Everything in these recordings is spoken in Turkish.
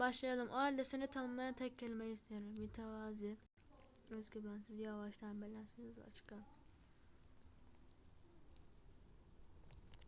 Başlayalım. O halde seni tanımlayan tek kelime istiyorum. Mütevazi. Özgüvensiz, yavaş, tembellensiz, açık.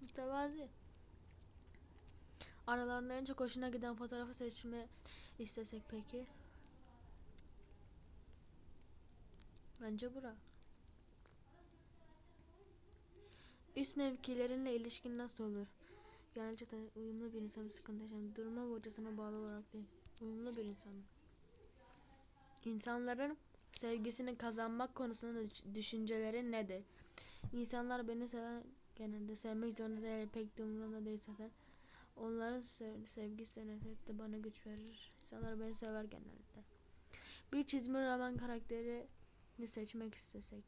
Mütevazi. Aralarında en çok hoşuna giden fotoğrafı seçme istesek peki? Bence bura. Üst mevkilerinle ilişkin nasıl olur? Genellikle uyumlu bir insan sıkıntı yaşamıyor. Duruma ve hocasına bağlı olarak değil. Uyumlu bir insan. İnsanların sevgisini kazanmak konusunda düş- düşünceleri nedir? İnsanlar beni seven genelde sevmek zorunda değil pek de umurumda değilse de onların sev sevgisi nefret de bana güç verir. İnsanlar beni sever genelde. Bir çizgi roman karakterini seçmek istesek.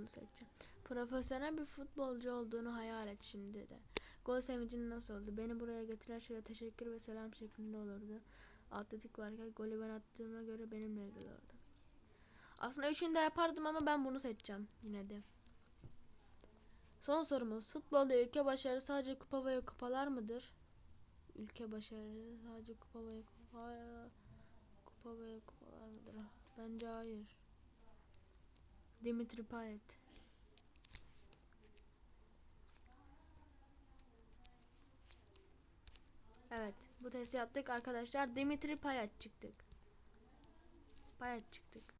Bunu seçeceğim. Profesyonel bir futbolcu olduğunu hayal et şimdi de. Gol sevincin nasıl oldu? Beni buraya getiren şeyle teşekkür ve selam şeklinde olurdu. Atletik varken golü ben attığıma göre benimle ilgili oldu. Aslında üçünü de yapardım ama ben bunu seçeceğim yine de. Son sorumuz. Futbolda ülke başarısı sadece kupa ve kupalar mıdır? Ülke başarısı sadece kupa ve kupa, kupa ve kupalar mıdır? Bence hayır. Dimitri Payet. Evet, bu testi yaptık arkadaşlar. Dimitri Payet çıktık. Payet çıktık.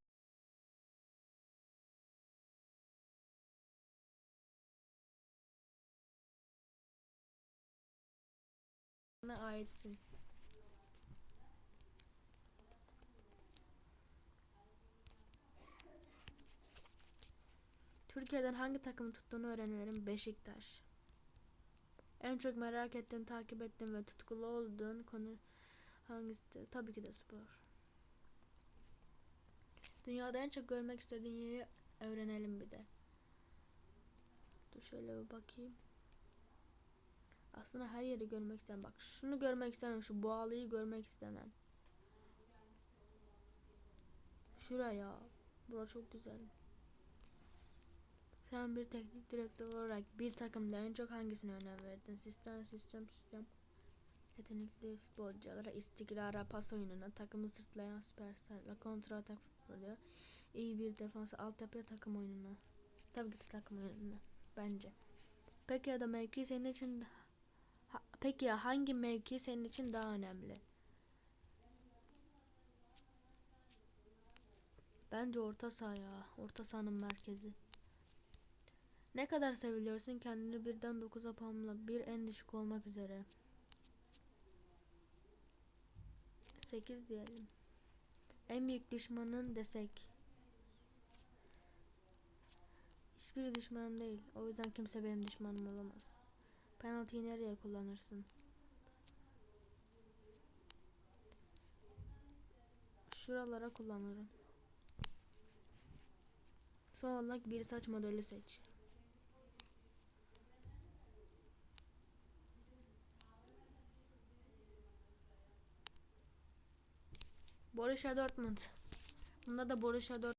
Bana aitsin. Türkiye'den hangi takımı tuttuğunu öğrenelim. Beşiktaş. En çok merak ettiğin, takip ettiğin ve tutkulu olduğun konu hangisidir? Tabii ki de spor. Dünyada en çok görmek istediğin yeri öğrenelim bir de. Dur şöyle bir bakayım. Aslında her yeri görmek istemem. Bak şunu görmek istemem. Şu boğalıyı görmek istemem. Şuraya. Bura çok güzel. Sen bir teknik direktör olarak bir takımda en çok hangisine önem verdin? Sistem, sistem, sistem. Yetenekli futbolculara, istikrara, pas oyununa, takımı sırtlayan süperstarla, kontra atak futbolu, iyi bir defansa, altyapıya takım oyununa. Tabii ki takım oyununa. Bence. Peki ya da mevki senin için ha- peki ya hangi mevki senin için daha önemli? Bence orta saha ya. Orta sahanın merkezi. Ne kadar seviliyorsun kendini birden 9'a puanla bir en düşük olmak üzere. 8 diyelim. En büyük düşmanın desek. Hiçbir düşmanım değil. O yüzden kimse benim düşmanım olamaz. Penaltıyı nereye kullanırsın? Şuralara kullanırım. Son olarak bir saç modeli seç. Borussia Dortmund. Bunda da Borussia Dortmund.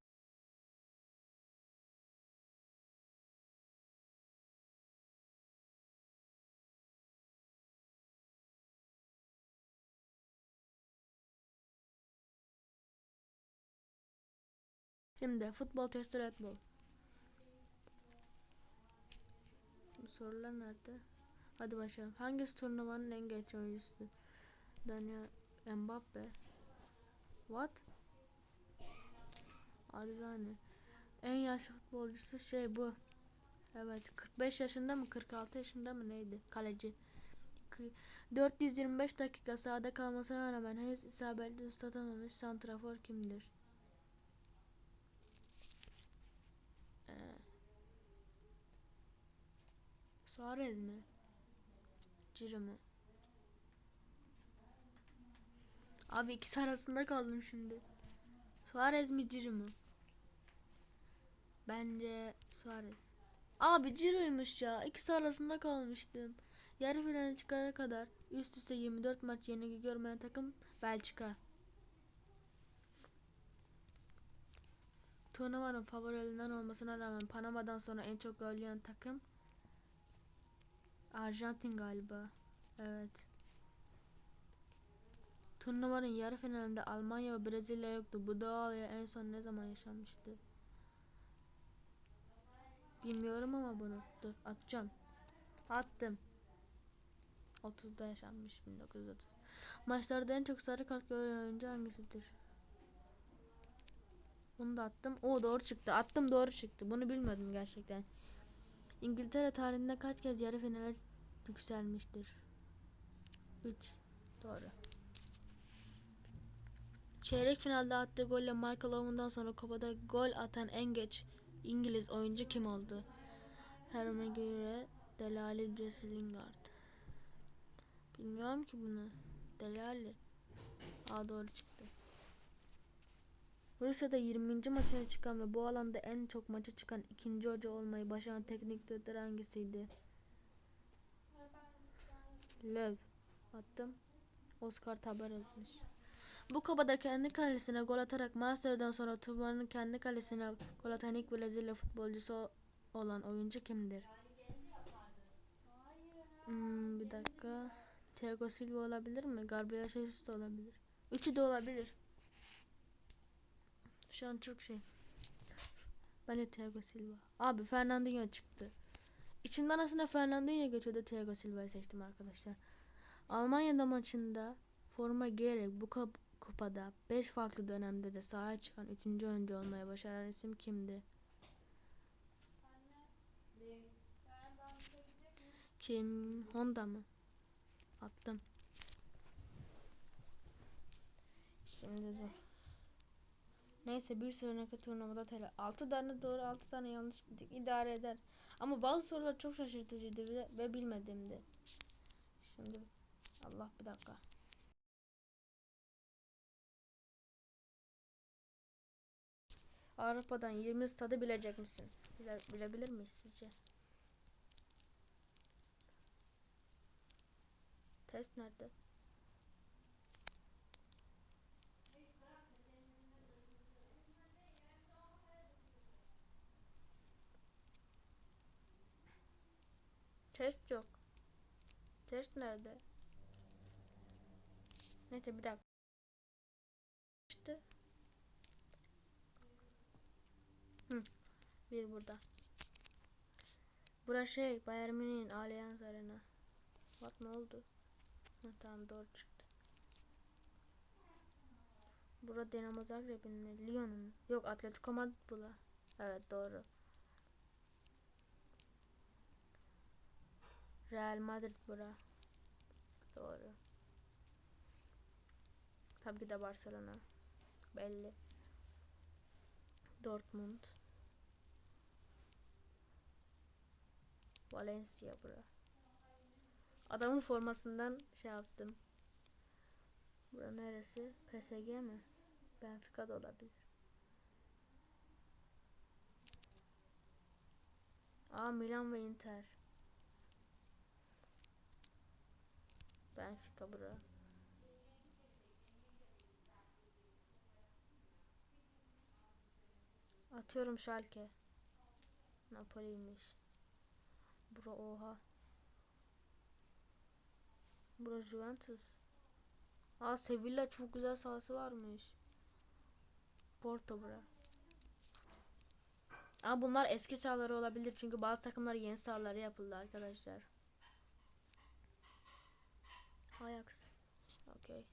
Şimdi futbol testi Red Bull. Bu sorular nerede? Hadi başlayalım. Hangisi turnuvanın en genç oyuncusu? Daniel Mbappe. What? Arzani. En yaşlı futbolcusu şey bu. Evet 45 yaşında mı 46 yaşında mı neydi? Kaleci. Kı- 425 dakika sahada kalmasına rağmen henüz isabetli üst atamamış santrafor kimdir? Ee, Suarez mi? Ciro mu? Abi ikisi arasında kaldım şimdi. Suarez mi Ciro mu? Bence Suarez. Abi Ciro'ymuş ya. İkisi arasında kalmıştım. Yarı finale çıkana kadar üst üste 24 maç yenilgi görmeyen takım Belçika. Turnuvanın favorilerinden olmasına rağmen Panama'dan sonra en çok gol yiyen takım Arjantin galiba. Evet. Turnuvanın yarı finalinde Almanya ve Brezilya yoktu. Bu doğal ya en son ne zaman yaşanmıştı? Bilmiyorum ama bunu. Dur atacağım. Attım. 30'da yaşanmış 1930. Maçlarda en çok sarı kart gören oyuncu hangisidir? Bunu da attım. O doğru çıktı. Attım doğru çıktı. Bunu bilmiyordum gerçekten. İngiltere tarihinde kaç kez yarı finale yükselmiştir? 3. Doğru. Çeyrek finalde attığı golle Michael Owen'dan sonra kupada gol atan en geç İngiliz oyuncu kim oldu? Harry Maguire, Delali, Jesse Lingard. Bilmiyorum ki bunu. Delali. Aa doğru çıktı. Rusya'da 20. maçına çıkan ve bu alanda en çok maça çıkan ikinci hoca olmayı başaran teknik direktör hangisiydi? Löw. Attım. Oscar Tabarez'miş. Bu kabada kendi kalesine gol atarak Marseille'den sonra turnuvanın kendi kalesine gol atan ilk Brezilya futbolcusu olan oyuncu kimdir? Hmm, bir dakika. Thiago Silva olabilir mi? Gabriel Jesus da olabilir. Üçü de olabilir. Şu an çok şey. Ben de Thiago Silva. Abi Fernandinho çıktı. İçimden aslında Fernandinho geçiyordu. Thiago Silva'yı seçtim arkadaşlar. Almanya'da maçında forma giyerek bu kupada 5 farklı dönemde de sahaya çıkan 3. oyuncu olmaya başaran isim kimdi? Kim? Honda mı? Attım. Şimdi dur. Neyse bir sonraki turnuvada tele 6 tane doğru 6 tane yanlış bildik idare eder. Ama bazı sorular çok şaşırtıcıydı ve bilmediğimdi. Şimdi Allah bir dakika. Avrupa'dan 20 stadı bilecek misin? Bile, bilebilir miyiz sizce? Test nerede? Test yok. Test nerede? Neyse bir dakika. Bir burada. Burası şey Bayern Münih'in Allianz Arena. Bak ne oldu? Hı, tamam doğru çıktı. Burada Dinamo Zagreb'in mi? Lyon'un. Yok Atletico Madrid bula. Evet doğru. Real Madrid bura. Doğru. Tabii ki de Barcelona. Belli. Dortmund. Valencia bura. Adamın formasından şey yaptım. Bura neresi? PSG mi? Benfica da olabilir. Aa Milan ve Inter. Benfica bura. Atıyorum Schalke. Napoli'ymiş. Bura oha. Bura Juventus. Aa Sevilla çok güzel sahası varmış. Porto bura. Ama bunlar eski sahaları olabilir çünkü bazı takımlar yeni sahaları yapıldı arkadaşlar. Ajax. Okey.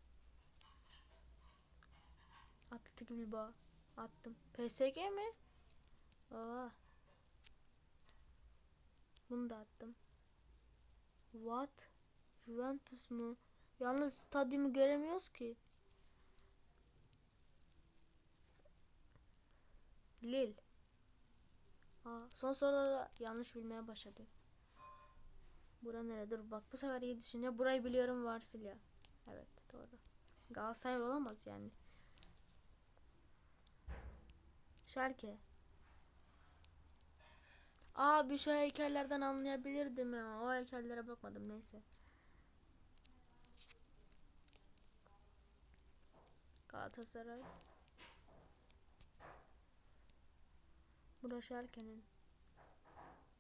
Atletik Bilbao. Attım. PSG mi? Aa. Bunu da attım. What? Juventus mu? Yalnız stadyumu göremiyoruz ki. Lille. Aa, son soruda da yanlış bilmeye başladık. Bura nere? Dur bak bu sefer iyi düşünüyor. Burayı biliyorum Varsilya. Evet doğru. Galatasaray olamaz yani. Schalke. Abi şu heykellerden anlayabilirdim ya. O heykellere bakmadım neyse. Galatasaray. Bura Schalke'nin.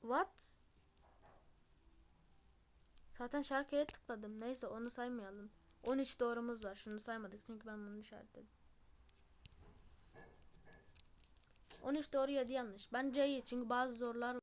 What? Zaten Schalke'ye tıkladım. Neyse onu saymayalım. 13 doğrumuz var. Şunu saymadık çünkü ben bunu işaretledim. 13 doğru 7 yanlış. Bence iyi çünkü bazı zorlar